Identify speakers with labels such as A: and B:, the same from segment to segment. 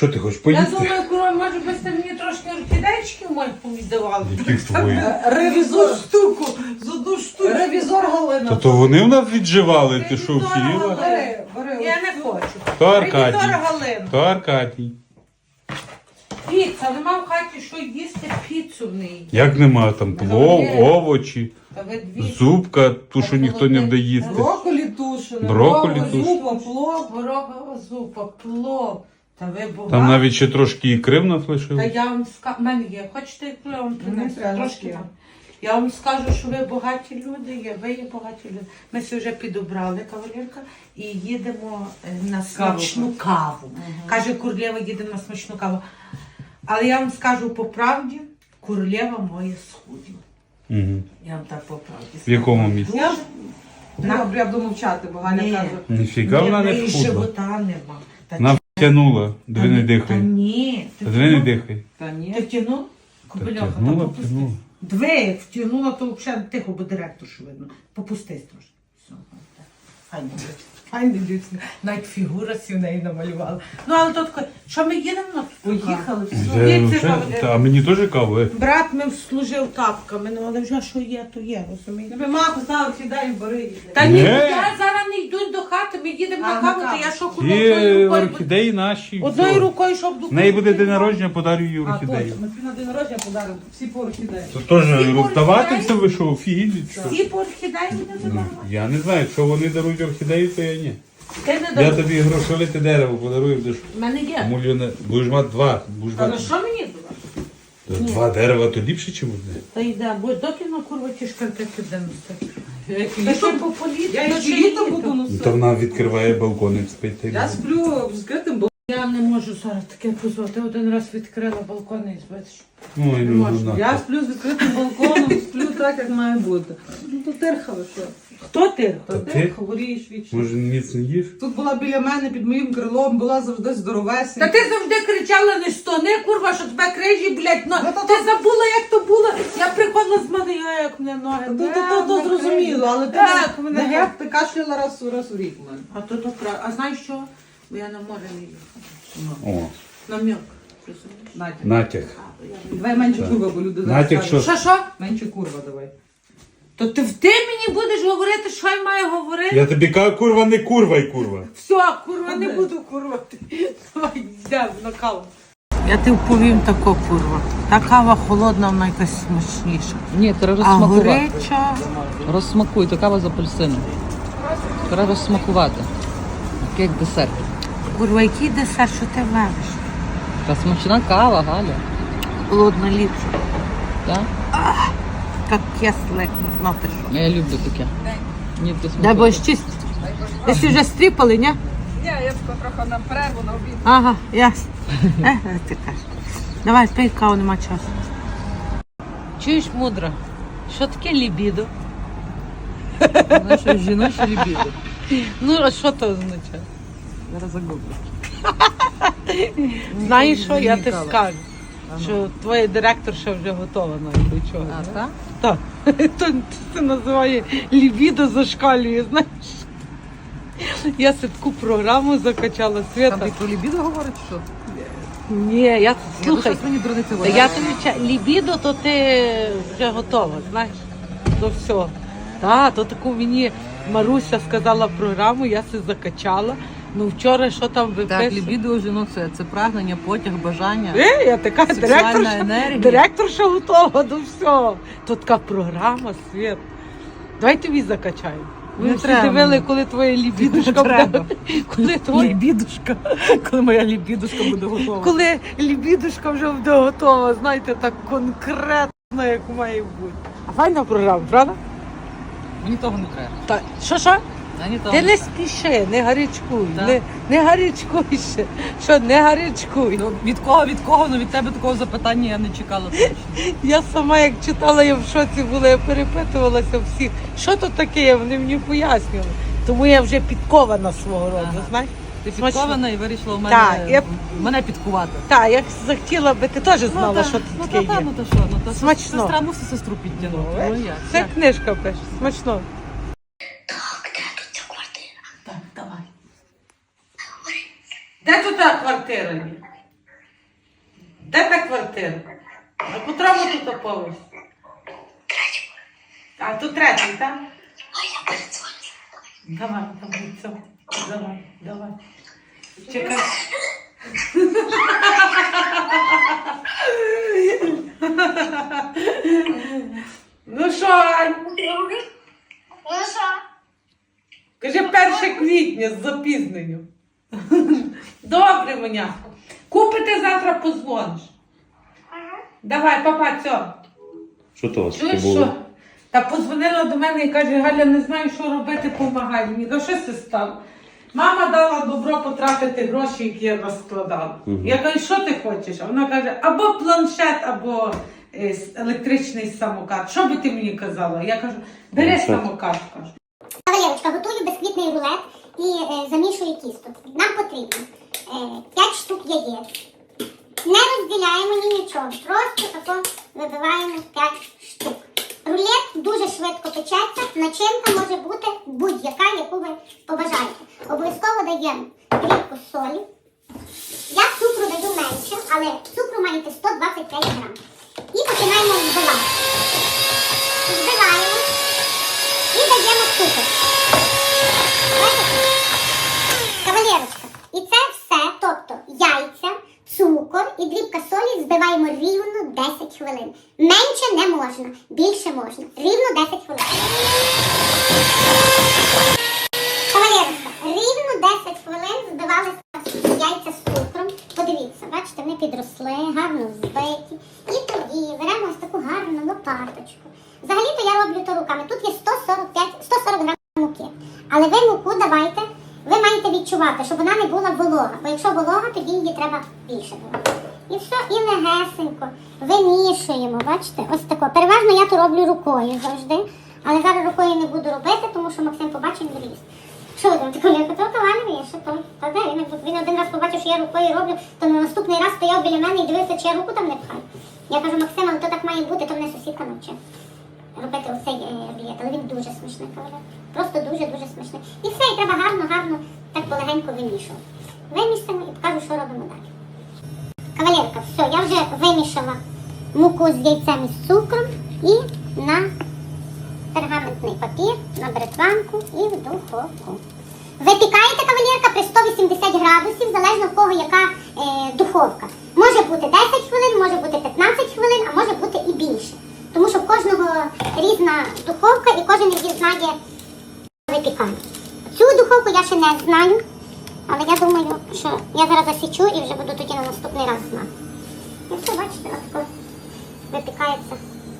A: Що ти хочеш
B: Я
A: поїсти?
B: думаю, курва, може би ти мені трошки орхідейчиків моїх повіддавали.
A: Яких твоїх?
C: Ревізор,
B: штуку, з одну штуку.
C: ревізор
A: Та
C: Галина.
A: то вони в нас відживали, ти що вхіла?
C: Бери, бери.
B: Я не хочу.
A: То
B: Ревізор
A: Аркадій.
B: Галина.
A: То Аркадій.
B: Піца, нема в хаті, що їсти піцу в неї.
A: Як нема там плов, овочі,
B: Та ви дві.
A: зубка, ту, що ніхто не буде їсти.
C: Брокколі тушене.
A: Брокколі
C: зупа,
A: тушене.
C: плов.
B: Горохова зупа, плов. Та ви багато.
A: Там навіть ще трошки ікри в нас
B: Та
A: лишилось.
B: я вам скажу, в мене є. Хочете, як я вам принесу?
C: треба,
B: Трошки
C: є.
B: там. Я вам скажу, що ви багаті люди є, ви є багаті люди. Ми все вже підобрали кавалерка і їдемо е, на смачну каву. Каже, Курлєва їде на смачну каву. Але я вам скажу по правді, Курлєва моє схудла.
A: Угу.
B: Я вам так по правді
A: В якому місці?
C: Я Добре, я буду мовчати, бо Галя
B: Ні.
C: каже.
A: Ніфіга вона не
B: неї
A: худла.
B: живота нема. Та
A: Вона втягнула.
B: дві
A: Диви не
B: Та
A: дихай.
B: ні. Ти
A: Диви не дихай.
C: Та
B: Ти
C: ні.
B: втягнула?
A: Та
B: Кобильоха, та
A: Втягнула,
B: попусти.
A: втягнула.
B: Дві, як втягнула, то взагалі тихо, бо директор що видно. Попустись трошки. Все, так. Файно дівчинка. Файно дівчинка. Навіть фігура сі неї намалювала. Ну, але то таке, що ми їдемо на
C: Поїхали, все.
B: Це кавалер.
A: Та, А мені теж каву. е.
B: Брат ми служив тапками, ну але вже що є, то є, розумієте?
C: Тебе поставила сідай, бери. її.
B: Та ні,
A: Ні.
B: я зараз не йду до хати, ми їдемо
C: А,
B: на
C: на
B: каву, то
C: каву.
B: я що курва
A: Ті
B: одною рукою.
A: орхідеї наші.
B: Одною
A: все.
B: рукою, щоб до
A: В неї буде день народження, подарю їй
C: А,
A: орхідею.
C: точно, ми тобі на день народження подаримо. Всі по орхідеї.
A: То теж
B: Всі
A: роздаватися ви що?
B: Всі по орхідеї не
A: Ну. Я не знаю, якщо вони дарують орхідеї, то я ні.
B: Ти не
A: Я
B: даєш.
A: тобі грошолите дерево подарую, будеш
B: У мене є.
A: мульйоне. Будеш мати два. Будеш мати
B: на що мені?
A: Та два дерева, то ліпше, ніж одне.
B: Та йде, бо доки на курва ті шкарпетки де носити. Та по
C: я
B: ще
C: літом буду
A: Ну,
C: носити.
A: Та вона відкриває балкон, як спить. та й
C: Я
A: буде.
C: сплю з відкритим балконом.
B: Я не можу зараз таке позвати. Один раз відкрила балкон і збачиш.
A: Ой, ну, ну,
C: Я сплю з відкритим балконом, сплю так, як має бути. Ну то терхали, що?
B: Хто ти?
A: Та ти?
C: терха, горієш вічно.
A: Може, ніц не їш?
C: Тут була біля мене під моїм крилом, була завжди
B: Та ти завжди кричала не стони, курва, що тебе крижі, блядь, но
C: Ну, то-
B: ти забула, як то було. Я приходила з мене, я як мене ноги. Де
C: то, то, то
B: мене
C: зрозуміло, але ти
B: Так,
C: не,
B: мене
C: не геть, ти кашляла раз, раз у рік мене.
B: А то то правда. А знаєш що? Бо я на море не їхала.
A: О,
B: Намек. Розумієш?
C: Натяк.
B: не-
C: Давай менше курва, бо люди зараз
A: Натяк, що?
B: Що що?
C: Менше курва давай.
B: То ти, ти мені будеш говорити, що я маю говорити?
A: Я тобі кажу, курва, не курва й курва.
B: Все, курва, не буду курвати. Давай, йдемо на каву. Я ти повім тако, курва. Та кава холодна, вона якась смачніша.
D: Ні, треба
B: А
D: розсмакувати.
B: гореча.
D: Розсмакуй, то кава з апельсином. Треба розсмакувати. Таке як десерт.
B: Курва, який десерт, що ти вариш?
D: Та смачна кава, Галя.
B: Холодна ліпша.
D: Так?
B: Як кисло, як не знати що.
D: Я люблю таке. Ні, ти
B: Дай
D: смакуй.
B: бо чисть. Всі вже стріпали, ні?
C: Ні, я трохи на перерву на обід.
B: Ага, ясно. Е, ти кажеш. Давай, пий каву, нема часу. Чуєш, мудра? Що таке лібідо?
D: Знаєш, що жіночі лібіду.
B: Ну, а що це означає?
D: Зараз загублю.
B: Знаєш що, я тобі скажу, що твоя директорша вже готова навіть до чого.
D: А, так?
B: Так. То це називає лібідо зашкалює, знаєш. Я таку програму закачала
D: Там
B: Свята.
D: і про лібіду говорить, що?
B: Ні, я слухай.
D: Слухай, мені дурниці
B: Та я тобі ча- лібідо, то ти вже готова, знаєш, до всього. Так, то таку мені Маруся сказала програму, я се закачала. Ну вчора що там
D: Так,
B: виписувала?
D: лібіду у жінок це, це прагнення, потяг, бажання.
B: Е, я така директорша,
D: енергія.
B: директорша готова до всього. То така програма, світ. Давай тобі закачаємо. Ви
D: Не
B: всі
D: треба.
B: дивили, коли твоя лібідушка буде. Коли твоя
D: Лібідушка. Коли моя лібідушка буде готова.
B: коли лібідушка вже буде готова, знаєте, так конкретно, як має бути. А файна програма, правда?
D: Мені того не треба.
B: Та що що? Ти
D: не
B: спіши, не гарячкуй,
D: Так.
B: не, не гарячкуй ще. Що, не гарячкуй.
D: Ну, від кого, від кого, ну від тебе такого запитання я не чекала точно.
B: Я сама як читала, я в шоці була, я перепитувалася всіх, що то таке, вони мені пояснювали. Тому я вже підкована свого роду,
D: Ага.
B: знаєш?
D: Ти
B: Смачно.
D: підкована і вирішила в мене,
B: Так, я-
D: мене підкувати.
B: Так, як захотіла би, ти теж знала,
D: та-
B: що це
D: ну,
B: таке
D: та, та,
B: є.
D: ну то що, ну то
B: Смачно.
D: сестра мусить сестру підтягнути. Ну, як?
B: Це
D: як?
B: книжка пише, смачно. Так, давай. Де тут та квартира є? Де та квартира? На котрому тут оповість? А тут третій, так? А я передзвоню. Давай, давай, все. Давай, давай. Чекай. Ну що, Ань?
E: Ну що?
B: Кажи 1 квітня з запізненням. Добре, Моня. Купите завтра позвониш. Давай, папа, цьо.
A: Що то вас
B: Чуєш що? Та подзвонила до мене і каже, Галя, не знаю, що робити, помагай мені. Ну що це стало? Мама дала добро потратити гроші, які я розкладала. Я кажу, що ти хочеш? А вона каже, або планшет, або е, с- електричний самокат. Що би ти мені казала? Я кажу, бери
A: Планшет.
B: самокат, кажу.
E: Кавалерочка, готую безквітний рулет і е, замішую тісто. Нам потрібно е, 5 штук яєць. Не розділяємо ні нічого, просто тако вибиваємо 5 штук. Рулет дуже швидко печеться, начинка може бути будь-яка, яку ви побажаєте. Обов'язково даємо дрібку солі. Я цукру даю менше, але цукру маєте 125 грам. І починаємо збивати. Збиваємо і даємо цукор. Бачите? Кавалерочка, і це все, тобто яйця, цукор і дрібка солі збиваємо рівно 10 хвилин. Менше не можна, більше можна. Рівно 10 хвилин. Рівно 10 хвилин збивалися яйця з цукром. Подивіться, бачите, вони підросли, гарно збиті. І тоді беремо ось таку гарну лопаточку. Взагалі-то я роблю то руками. Тут є 145, 140 грамів муки. Але ви муку давайте, ви маєте відчувати, щоб вона не була волога. Бо якщо волога, тоді її треба більше давати. І все, і легесенько вимішуємо, бачите, ось тако. Переважно я то роблю рукою завжди. Але зараз рукою не буду робити, тому що Максим побачив і ліз. Що ви там таке? Я то що то? Та де? Він, він один раз побачив, що я рукою роблю, то на наступний раз стояв біля мене і дивився, чи я руку там не пхаю. Я кажу, Максим, але то так має бути, то мене сусідка навчила робити оцей е, білет, але він дуже смачний кавалер. Просто дуже-дуже смачний. І все, і треба гарно, гарно так полегенько вимішувати. Вимісимо і покажу, що робимо далі. Кавалерка, все, я вже вимішала муку з яйцем і з цукром і на пергаментний папір, на бритванку і в духовку. Випікаєте кавалерка при 180 градусів, залежно в кого яка е, духовка. Може бути 10 хвилин, може бути 15 хвилин, а може бути і більше. Тому що в кожного різна духовка і кожен її знає випікання. Цю духовку я ще не знаю, але я думаю, що я зараз засічу і вже буду тоді на наступний раз знати. І все, бачите, отако випікається.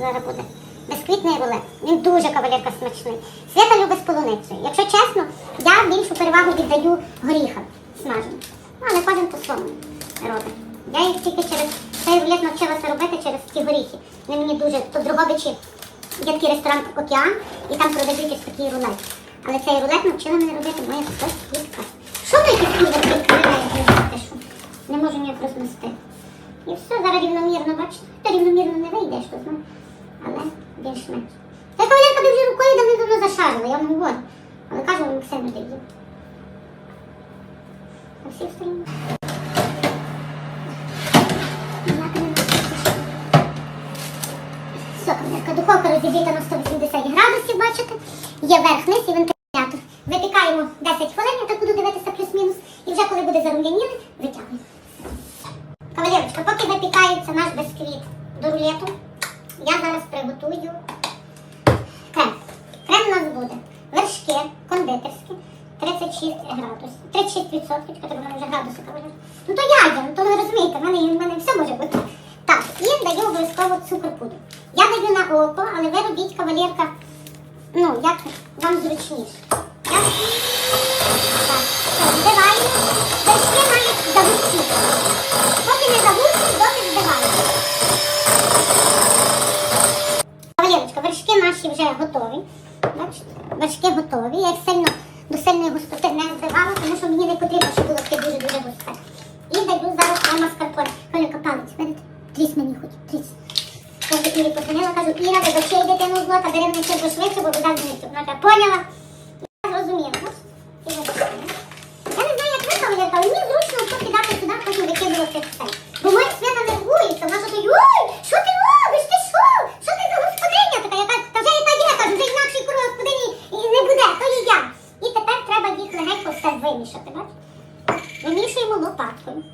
E: Зараз буде. Безквітний рулет. Він дуже кавалерка смачний. Свята любить з полуницею. Якщо чесно, я більшу перевагу віддаю горіхам смаженим. Ну, але кожен по-своєму робить. Я їх тільки через цей рулет навчилася робити через ті горіхи. Вони мені дуже в Дрогобичі є такий ресторан Океан, і там продають ось такий рулет. Але цей рулет навчила мене робити моя сусідка. Що кілька відкриваєте? що? Не можу ніяк рознести. І все, зараз рівномірно, бачите? Та рівномірно не вийде, що знаю. Але більш-менш. Та кавалерка би вже рукою давно зашарила, я вам говорю. Але кажу, Максим не дає. На всіх сторінах. Все, камерка, духовка розігріта на 180 градусів, бачите? Є верх-низ і вентилятор. Випікаємо 10 хвилин, я так буду дивитися. І вже коли буде зарум'яніли, витягуємо. Кавалерочка, поки випікається наш бисквіт до рулету, я зараз приготую крем. Крем у нас буде вершки кондитерські, 36 градусів. 36%, чекайте, в мене вже градуси кавалер. Ну то я є, ну то ви розумієте, в мене, в мене все може бути. Так, і даю обов'язково цукор пудру. Я даю на око, але ви робіть кавалерка, ну, як вам зручніше. Я... Так, все, збиваємо. Вершки мають загустіти. Поки не загустять, доки збиваємо. Кавалерочка, вершки наші вже готові. Бачите, вершки готові. Я їх сильно до сильної густоти не збивала, тому що мені не потрібно, щоб було таке дуже-дуже густе. І даю зараз на маскарпоне. Кавалерка, палець, видите? Тріс мені хоч, тріс. Кажу, Ірі позвонила, кажу, Іра, ви дочей дитину з лота, бери мене ще швидше, бо вода змітить. Вона каже, поняла? Я зрозуміла, бачите? І ви Я не знаю, як ви кавалерка, але мені зручно все кидати сюди, потім викидувати все. Бо моя свята не солодкою.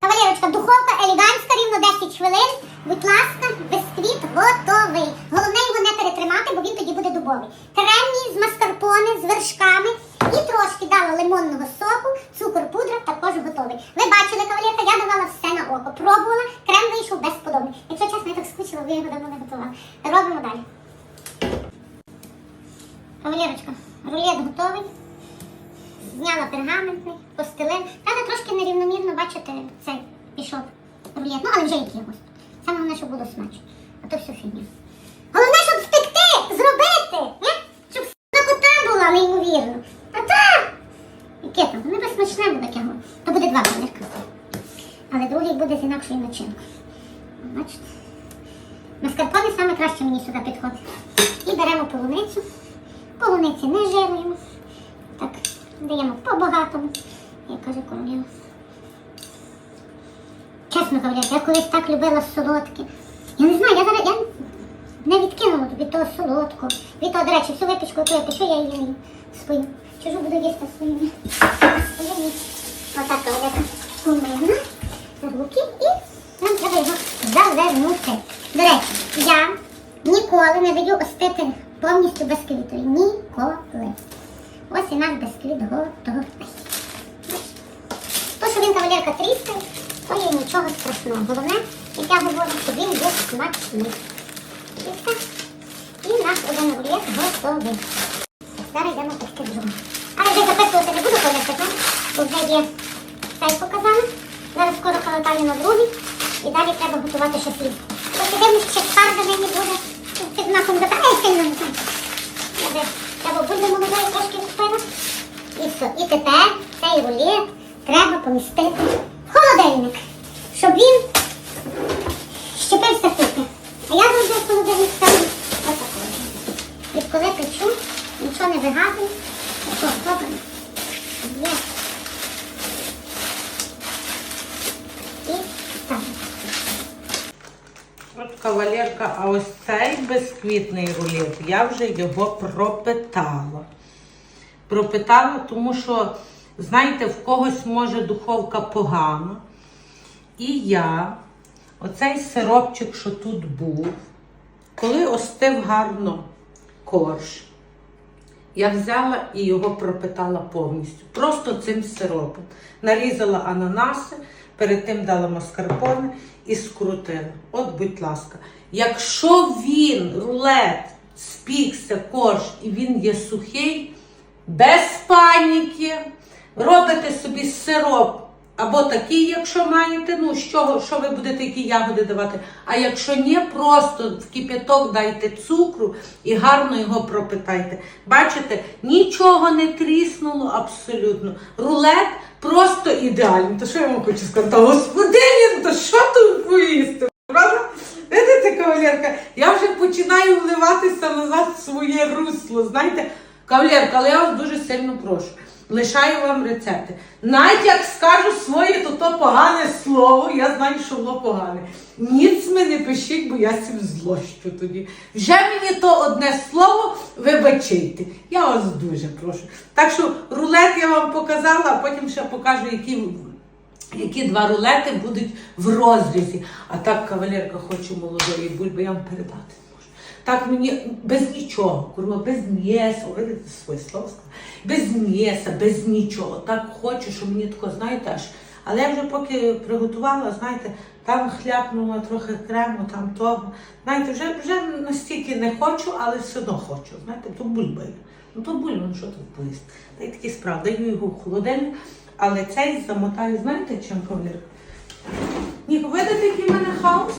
E: Кавалерочка, духовка елегантська, рівно 10 хвилин. Будь ласка, бисквіт готовий. Головне його не перетримати, бо він тоді буде дубовий. Кремній з маскарпоне, з вершками і трошки дала лимонного соку, цукор, пудра також готовий. Ви бачили, кавалерка, я давала все на око. Пробувала, крем вийшов безподобний. Якщо чесно, я так скучила, я його давно не готувала. Робимо далі. Кавалерочка, рулет готовий. Зняла пергаментний, постелин. Правда, трошки нерівномірно, бачите, цей пішов рулет. Ну, але вже якихось. Саме головне, щоб було смачно. А то все фігня. Головне, щоб встигти, зробити. Не? Щоб смакота була неймовірно. Буде кого. То буде два кавалерка. Але другий буде з інакшою начинкою. Бачите? Маскарпоне саме краще мені сюди підходить. І беремо полуницю. Полуниці не жируємо. Так, даємо по-багатому, як каже королева. Чесно говоря, я колись так любила солодке. Я не знаю, я зараз я не відкинула від того солодкого. Від того, до речі, всю випічку, яку я пишу, я її свою. Чужу буду їсти ні. Отак кавалерка помила на руки і нам треба його завернути. До речі, я ніколи не даю остити повністю безквітові. Ніколи. Ось і наш безквіт готовий. То, що він кавалерка тріскає, то є нічого страшного. Головне, як я говорю, що він є смачний. І. І наш один рулет готовий. Зараз йдемо пекти другу. Але вже записувати не буду, коли так, бо вже є цей показали. Зараз скоро калатаю на другий. І далі треба готувати ще хліб. Ось дивлюсь, ще фарба нині буде під знаком запитання, сильно не знаю. Я треба бульби молодої трошки купила. І все. І тепер цей рулет треба помістити в холодильник, щоб він щепився тут. А я завжди в холодильник ставлю отако. І коли печу, нічого не вигадую, тако добре. Є. І ставлю.
B: От кавалерка, а ось цей безквітний рулет, я вже його пропитала. Пропитала, тому що, знаєте, в когось може духовка погана. І я, оцей сиропчик, що тут був, коли остив гарно корж, я взяла і його пропитала повністю. Просто цим сиропом. Нарізала ананаси, перед тим дала маскарпоне і скрутила. От, будь ласка, якщо він, рулет, спікся корж і він є сухий, без паніки, робите собі сироп. Або такий, якщо маєте, ну чого, що ви будете які ягоди давати. А якщо ні, просто в кип'яток дайте цукру і гарно його пропитайте. Бачите, нічого не тріснуло абсолютно. Рулет просто ідеальний. То що я вам хочу сказати? Та господині, то що тут поїсти? Видите, кавалерка, я вже починаю вливатися назад в своє русло. Знаєте, кавалерка, але я вас дуже сильно прошу. Лишаю вам рецепти. Навіть як скажу своє, то то погане слово, я знаю, що воно погане. Ніц ми не пишіть, бо я сім злощу тоді. Вже мені то одне слово вибачайте. Я вас дуже прошу. Так що рулет я вам показала, а потім ще покажу, які які два рулети будуть в розрізі. А так кавалерка хочу молодої бульби, я вам передати. Так мені без нічого, курва, без м'яса, видите своє слово без м'яса, без нічого. Так хочу, що мені тако, знаєте, аж. Але я вже поки приготувала, знаєте, там хляпнула трохи крему, там того. Знаєте, вже, вже настільки не хочу, але все одно хочу. Знаєте, то бульба. Ну то бульба, ну що тут поїсти? Та й такі справи. Даю його в холодильник, але цей замотаю, знаєте, чим кавалерка? Ні, видите, який в мене хаос?